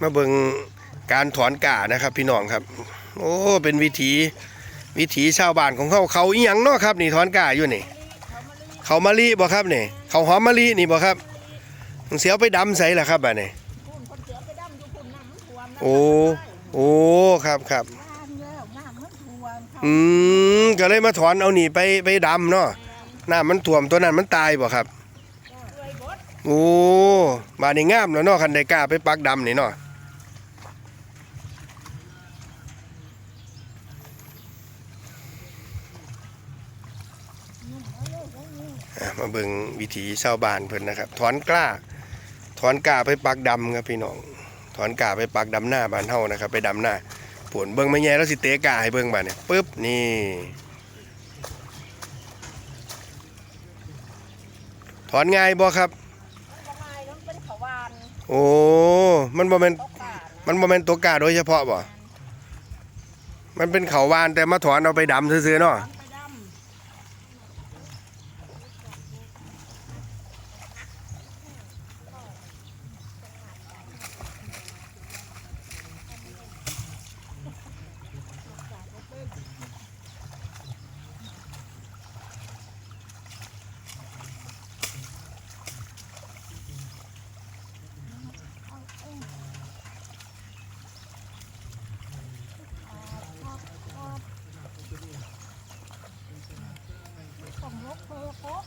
มาเบิ่งการถอนก่านะครับ พี่น้องครับ โอ้เป็นวิถีวิถีชาวบ้านของเขาเขาอีหยังเนาะครับนี่ถอนก่าอยู่นี่ เขามะลิบ่ครับนี่เขาหอมมะลินี่บ่ครับเสียวไปดำใส่ละครับบัดนี้พุ่นนี่โอ้โอ้ครับครับอืมก็เลยมาถอนเอาหนีไปไปดำเนาะน้ามันท่วมตัวนั้นมันตายบ่ครับ โอ้บาดนี้งามแล้วเนาะคันได้กล้าไปปักดำนี่เนาะ มาเบิ่งวิถีชาวบ้านเพิ่นนะครับ ถอนกล้า ถอนกล้าไปปักดำครับพี่น้อง ถอนกล้าไปปักดำหน้าบ้านเฮานะครับ ไปดำหน้าผลเบิ่งไม่แย่แล้วสิเตะกล้าให้เบิ่งบาดนี้ปึ๊บนี่ถอนง่ายบ่ครับโอ้ มันบ่แม่นตกป่านมันบ่แม่นตัวกาโดยเฉพาะบ่ มันเป็นเขาวานแต่มาถอนเอาไปดำซื่อๆเนาะ ต้องยกเบอร์โค้ด